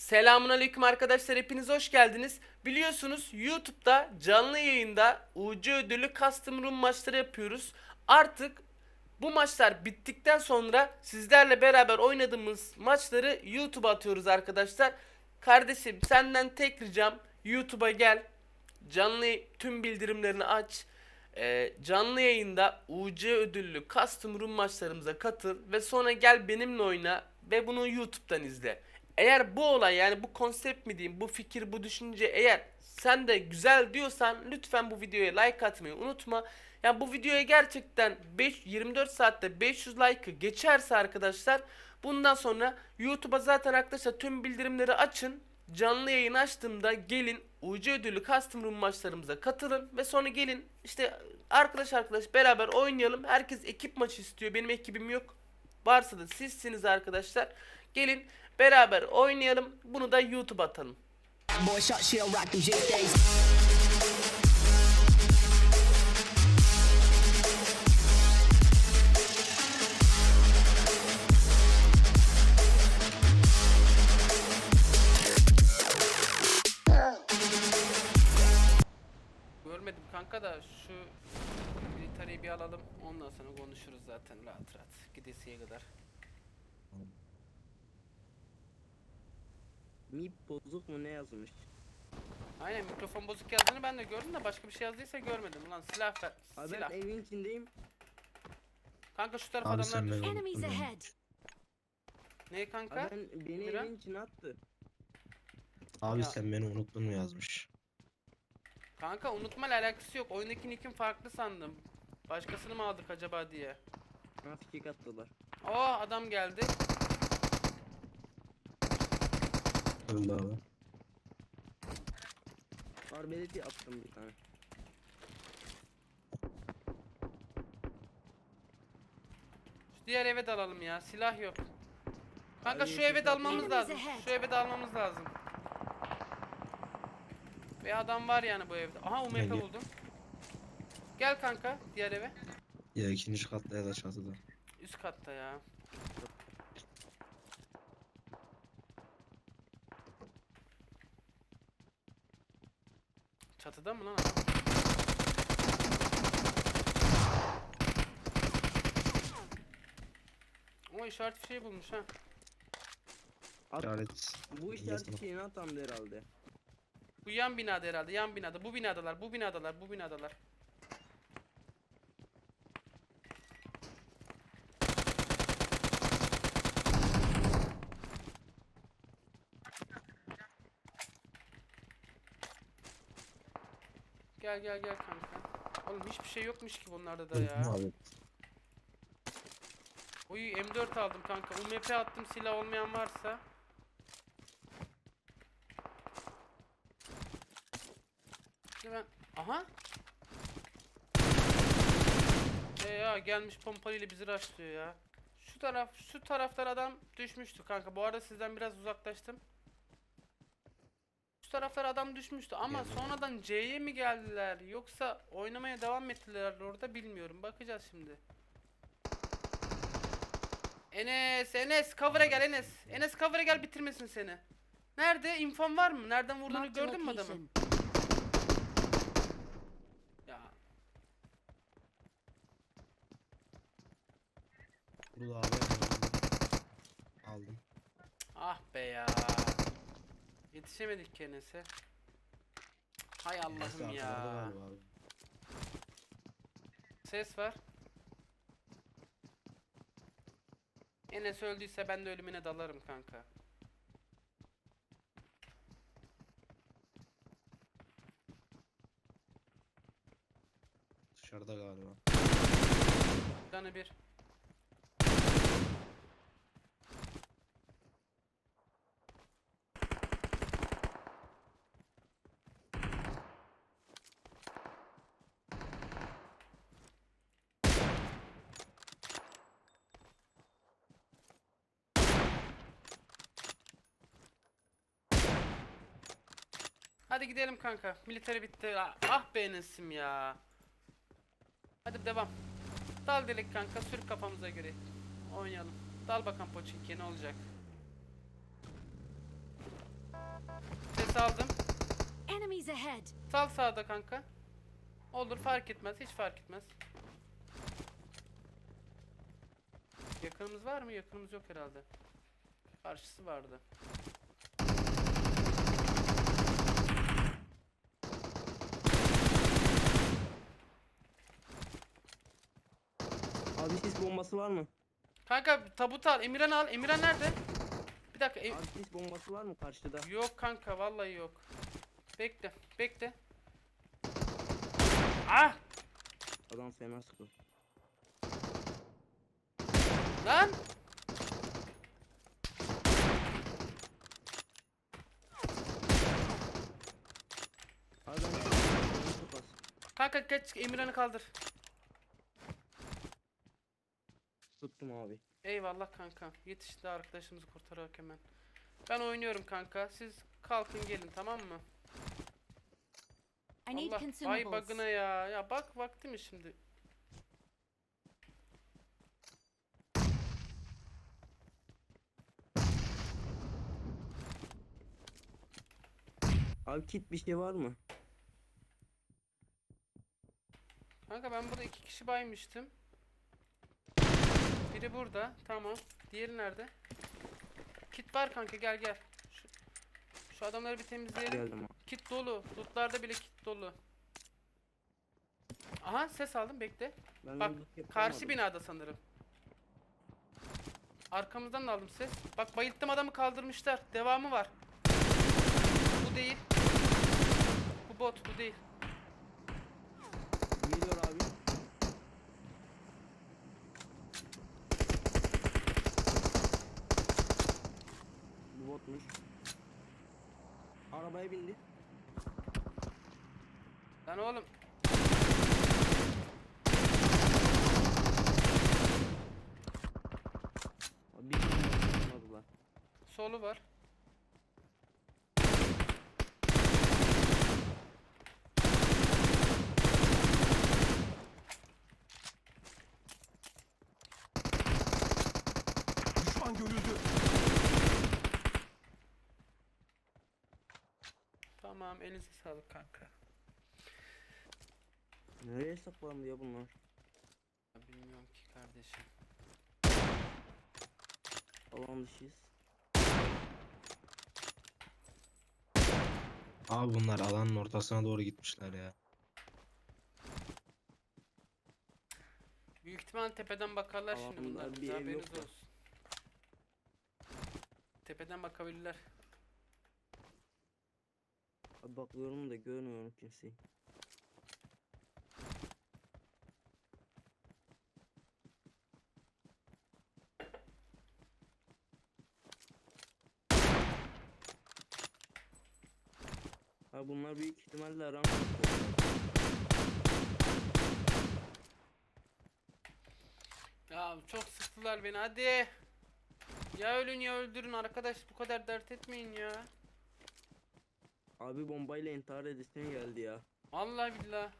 Selamun aleyküm arkadaşlar hepiniz hoş geldiniz. Biliyorsunuz YouTube'da canlı yayında UC ödülü custom room maçları yapıyoruz. Artık bu maçlar bittikten sonra sizlerle beraber oynadığımız maçları YouTube'a atıyoruz arkadaşlar. Kardeşim senden tek ricam YouTube'a gel. Canlı tüm bildirimlerini aç. Ee, canlı yayında UC ödüllü custom room maçlarımıza katıl ve sonra gel benimle oyna ve bunu YouTube'dan izle. Eğer bu olay yani bu konsept mi diyeyim bu fikir bu düşünce eğer sen de güzel diyorsan lütfen bu videoya like atmayı unutma. Yani bu videoya gerçekten 5 24 saatte 500 like'ı geçerse arkadaşlar bundan sonra YouTube'a zaten arkadaşlar tüm bildirimleri açın. Canlı yayın açtığımda gelin UC ödülü custom room maçlarımıza katılın ve sonra gelin işte arkadaş arkadaş beraber oynayalım. Herkes ekip maçı istiyor. Benim ekibim yok. Varsa da sizsiniz arkadaşlar. Gelin beraber oynayalım. Bunu da YouTube atalım. Görmedim kanka da şu militariyi bir alalım. Ondan sonra konuşuruz zaten rahat rahat. Gidesiye kadar. Mi bozuk mu ne yazmış? Aynen mikrofon bozuk yazdığını ben de gördüm de başka bir şey yazdıysa görmedim. Ulan silah ver. Abi silah. ben evin içindeyim. Kanka şu tarafa Abi adamlar düştü. beni Enemies unuttun ahead. Ne kanka? Abi ben, beni Mira? evin içine attı. Abi Ya. sen beni unuttun mu yazmış. Kanka unutma alakası yok. Oyundaki nickim farklı sandım. Başkasını mı aldık acaba diye. Ha fikik attılar. Oo adam geldi. Öldü abi. Arbeleti attım bir tane. Şu diğer eve dalalım ya. Silah yok. Kanka şu eve dalmamız lazım. Şu eve dalmamız lazım. Bir adam var yani bu evde. Aha UMP gel. buldum. Gel kanka diğer eve. Ya ikinci katta ya da çatıda. Üst katta ya. Çatıda mı lan adam? O işaret şey bulmuş ha. At, İşaret. bu işaret şeyini atamdı herhalde. Bu yan binada herhalde. Yan binada. Bu binadalar. Bu binadalar. Bu binadalar. Gel gel gel kanka. Oğlum hiçbir şey yokmuş ki bunlarda da ya. abi? Oy M4 aldım kanka. UMP attım silah olmayan varsa. Ben... Aha. E ya gelmiş pompalıyla bizi rushlıyor ya. Şu taraf, şu taraflar adam düşmüştü kanka. Bu arada sizden biraz uzaklaştım. Şu taraflar adam düşmüştü ama Geldi. sonradan C'ye mi geldiler yoksa oynamaya devam ettiler orada bilmiyorum. Bakacağız şimdi. Enes, Enes cover'a gel Enes. Enes cover'a gel bitirmesin seni. Nerede? İnfon var mı? Nereden vurduğunu gördün mü adamı? Ya Burada abi. Aldım. ah be ya. Yetişemedik Enes'e. Hay Allah'ım ya. Ses var. Enes öldüyse ben de ölümüne dalarım kanka. Dışarıda galiba. Canı bir. Hadi gidelim kanka. Militeri bitti. Ah, be Enes'im ya. Hadi devam. Dal delik kanka sür kafamıza göre. Oynayalım. Dal bakalım Poçinki'ye ne olacak. Ses aldım. Enemies ahead! Sal sağda kanka. Olur fark etmez. Hiç fark etmez. Yakınımız var mı? Yakınımız yok herhalde. Karşısı vardı. Sis bombası var mı? Kanka tabut al. Emirhan al. Emirhan nerede? Bir dakika. Abi sis bombası var mı karşıda? yok kanka vallahi yok. Bekle. Bekle. Ah! Adam fena sıkıyor. Lan! Kanka geç Emirhan'ı kaldır. Tuttum abi. Eyvallah kanka. Yetişti arkadaşımızı kurtararak hemen. Ben oynuyorum kanka. Siz kalkın gelin tamam mı? I need Allah ay bug'ına ya. Ya bak vakti mi şimdi? Abi kit bir şey var mı? Kanka ben burada iki kişi baymıştım. Biri burada. Tamam. Diğeri nerede? Kit var kanka gel gel. Şu, şu adamları bir temizleyelim. Geldim. Kit dolu. Lootlarda bile kit dolu. Aha ses aldım bekle. Ben Bak karşı binada sanırım. Arkamızdan da aldım ses. Bak bayılttım adamı kaldırmışlar. Devamı var. Bu değil. Bu bot bu değil. Geliyor abi. Bu botmuş. Arabaya bindi. Lan oğlum. Bir yapmadılar. Solu var. Tamam elinize sağlık kanka. Nereye saklandı ya bunlar? Ya Bilmiyorum ki kardeşim. Alan dışıyız. Abi bunlar alanın ortasına doğru gitmişler ya. Büyük ihtimal tepeden bakarlar şimdi Alanda bunlar. bir ev haberiniz yok da. olsun. Tepeden bakabilirler. Bakıyorum da görmüyorum kimseyi. Ha bunlar büyük ihtimalle aram Ya çok sıktılar beni hadi. Ya ölün ya öldürün arkadaş bu kadar dert etmeyin ya. Abi bombayla intihar edesin geldi ya. Allah billah.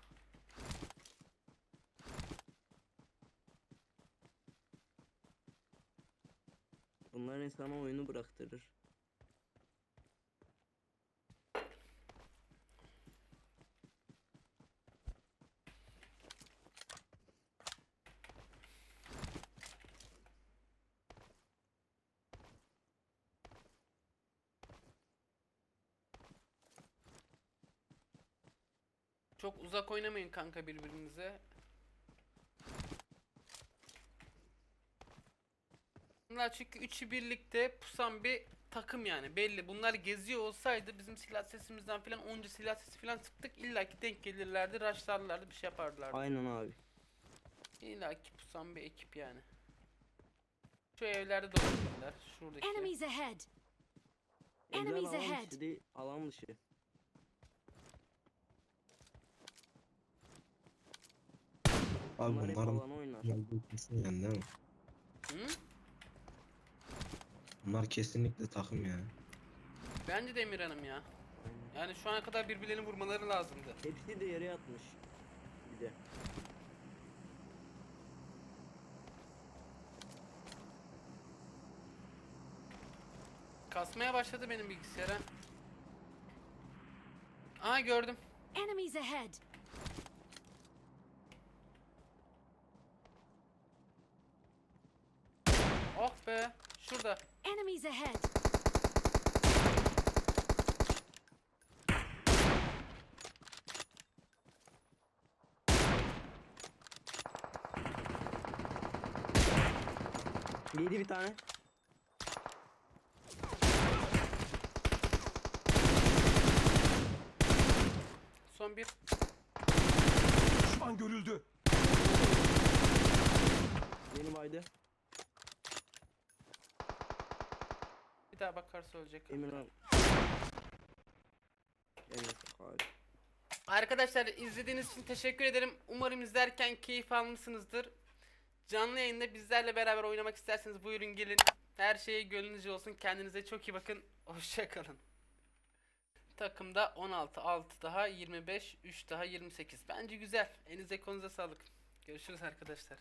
Bunlar insana oyunu bıraktırır. Çok uzak oynamayın kanka birbirinize. Bunlar çünkü üçü birlikte pusan bir takım yani belli. Bunlar geziyor olsaydı bizim silah sesimizden falan onca silah sesi falan sıktık illa ki denk gelirlerdi, rushlarlardı bir şey yaparlardı. Aynen abi. İlla ki pusan bir ekip yani. Şu evlerde dolanıyorlar. Şuradaki. Enemies ahead! Evler Enemies alan ahead. dışı değil, alan dışı. Abi Bunlar hep bunların oynar. bunlar kesin yani değil mi? Hı? Bunlar kesinlikle takım ya. Bence de Emir Hanım ya. Yani şu ana kadar birbirlerini vurmaları lazımdı. Hepsi de yere yatmış. Bir de. Kasmaya başladı benim bilgisayara. Aa gördüm. Enemies ahead. Be. Şurada. Enemies ahead. Yedi bir tane. Son bir. Düşman görüldü. Yeni baydı. Daha bakarsa ölecek. Emin ol. Evet abi. Arkadaşlar izlediğiniz için teşekkür ederim. Umarım izlerken keyif almışsınızdır. Canlı yayında bizlerle beraber oynamak isterseniz buyurun gelin. Her şey gönlünüzce olsun. Kendinize çok iyi bakın. Hoşçakalın. Takımda 16, 6 daha 25, 3 daha 28. Bence güzel. Elinize konuza sağlık. Görüşürüz arkadaşlar.